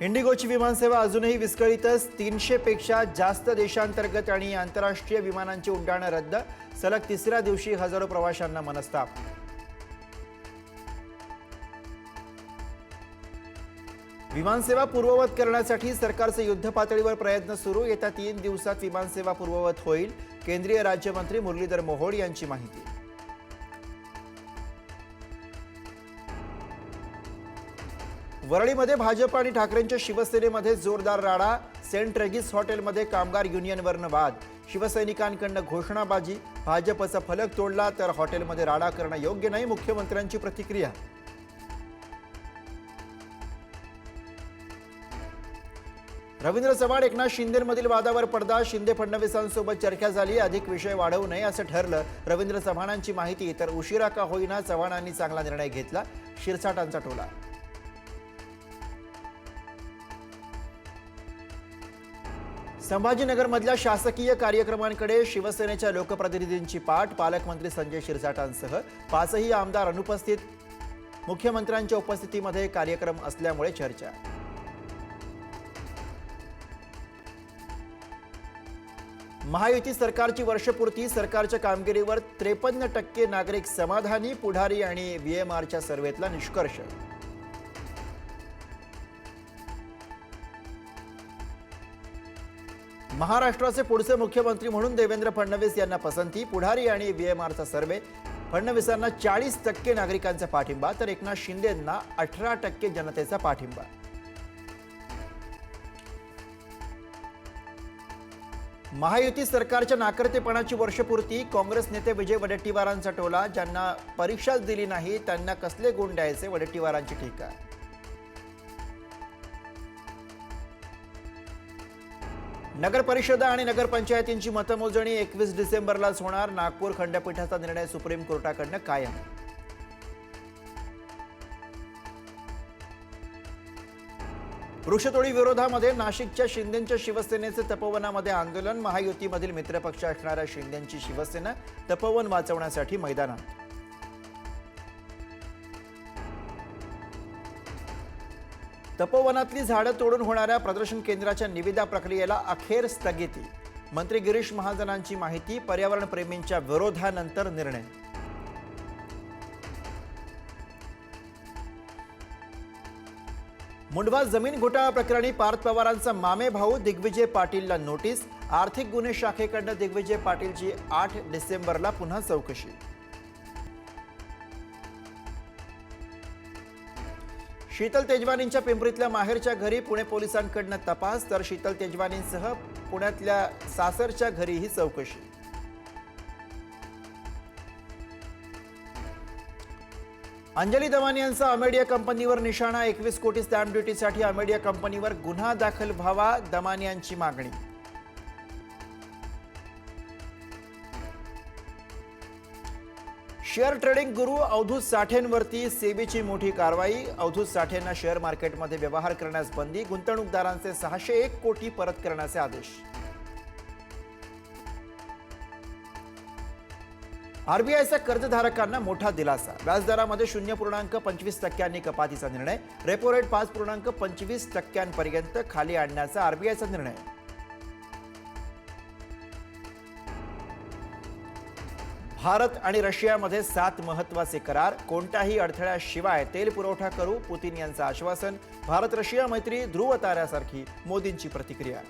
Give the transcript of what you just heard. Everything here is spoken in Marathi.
इंडिगोची विमानसेवा अजूनही विस्कळीतच तीनशेपेक्षा जास्त देशांतर्गत आणि आंतरराष्ट्रीय विमानांची उड्डाणं रद्द. सलग तिसऱ्या दिवशी हजारो प्रवाशांना मनस्ताप. विमानसेवा पूर्ववत करण्यासाठी सरकारचे युद्ध पातळीवर प्रयत्न सुरू. येत्या तीन दिवसात विमानसेवा पूर्ववत होईल. केंद्रीय राज्यमंत्री मुरलीधर मोहोळ यांची माहिती. वरळीमध्ये भाजप आणि ठाकरेंच्या शिवसेनेमध्ये जोरदार राडा सेंट रेगिस हॉटेलमध्ये कामगार युनियनवरनं वाद. शिवसैनिकांकडनं घोषणाबाजी भाजपचा फलक तोडला तर हॉटेलमध्ये राडा करणं योग्य नाही मुख्यमंत्र्यांची प्रतिक्रिया. रवींद्र चव्हाण एकनाथ शिंदेमधील वादावर पडदा शिंदे फडणवीसांसोबत चर्चा झाली अधिक विषय वाढवू नये असं ठरलं. रवींद्र चव्हाणांची माहिती तर उशिरा का होईना चव्हाणांनी चांगला निर्णय घेतला शिरसाटांचा टोला. संभाजीनगरमधल्या शासकीय कार्यक्रमांकडे शिवसेनेच्या लोकप्रतिनिधींची पाठ पालकमंत्री संजय शिरसाटांसह पाचही आमदार अनुपस्थित. मुख्यमंत्र्यांच्या उपस्थितीमध्ये कार्यक्रम असल्यामुळे चर्चा. महायुती सरकारची वर्षपूर्ती सरकारच्या कामगिरीवर त्रेपन्न टक्के नागरिक समाधानी पुढारी आणि व्हीएमआरच्या सर्व्हेतला निष्कर्ष. महाराष्ट्राचे पुढचे मुख्यमंत्री म्हणून देवेंद्र फडणवीस यांना पसंती पुढारी आणि बीएमआरचा सर्वे. फडणवीसांना चाळीस टक्के नागरिकांचा पाठिंबा तर एकनाथ शिंदेंना अठरा टक्के जनतेचा पाठिंबा. महायुती सरकारच्या नाकर्तेपणाची वर्षपूर्ती काँग्रेस नेते विजय वडेट्टीवारांचा टोला ज्यांना परीक्षाच दिली नाही त्यांना कसले गुण द्यायचे वडेट्टीवारांची टीका. नगरपरिषदा आणि नगरपंचायतींची मतमोजणी एकवीस डिसेंबरलाच होणार. नागपूर खंडपीठाचा निर्णय सुप्रीम कोर्टाकडनं कायम. वृक्षतोडी विरोधामध्ये नाशिकच्या शिंदेच्या शिवसेनेचे तपोवनामध्ये आंदोलन. महायुतीमधील मित्रपक्ष असणाऱ्या शिंदेची शिवसेना तपोवन वाचवण्यासाठी मैदानात. तपोवनातली झाडं तोडून होणाऱ्या प्रदर्शन केंद्राच्या निविदा प्रक्रियेला अखेर स्थगिती. मंत्री गिरीश महाजनांची माहिती पर्यावरण प्रेमींच्या विरोधानंतर निर्णय. मुंडवा जमीन घोटाळा प्रकरणी पार्थ पवारांचा मामे भाऊ दिग्विजय पाटीलला नोटीस. आर्थिक गुन्हे शाखेकडनं दिग्विजय पाटीलची आठ डिसेंबरला पुन्हा चौकशी. शीतल तेजवानींच्या पिंपरीतल्या माहेरच्या घरी पुणे पोलिसांकडनं तपास तर शीतल तेजवानींसह पुण्यातल्या सासरच्या घरीही चौकशी. अंजली दवानी यांचा अमेडिया कंपनीवर निशाणा एकवीस कोटी स्टॅम्प ड्युटीसाठी अमेडिया कंपनीवर गुन्हा दाखल व्हावा दमानी यांची मागणी. शेअर ट्रेडिंग गुरु अवधूत साठेंवरती सेबीची मोठी कारवाई. अवधूत साठेंना शेअर मार्केटमध्ये व्यवहार करण्यास बंदी. गुंतवणूकदारांचे सहाशे एक कोटी परत करण्याचे आदेश. आरबीआयचा कर्जधारकांना मोठा दिलासा. व्याजदरामध्ये शून्य पूर्णांक पंचवीस टक्क्यांनी कपातीचा निर्णय. रेपो रेट पाच पूर्णांक पंचवीस टक्क्यांपर्यंत खाली आणण्याचा आरबीआयचा निर्णय. भारत आणि रशियामध्ये सात महत्त्वाचे करार कोणत्याही अडथळ्याशिवाय तेल पुरवठा करू पुतीन यांचं आश्वासन भारत रशिया मैत्री ध्रुव ताऱ्यासारखी मोदींची प्रतिक्रिया.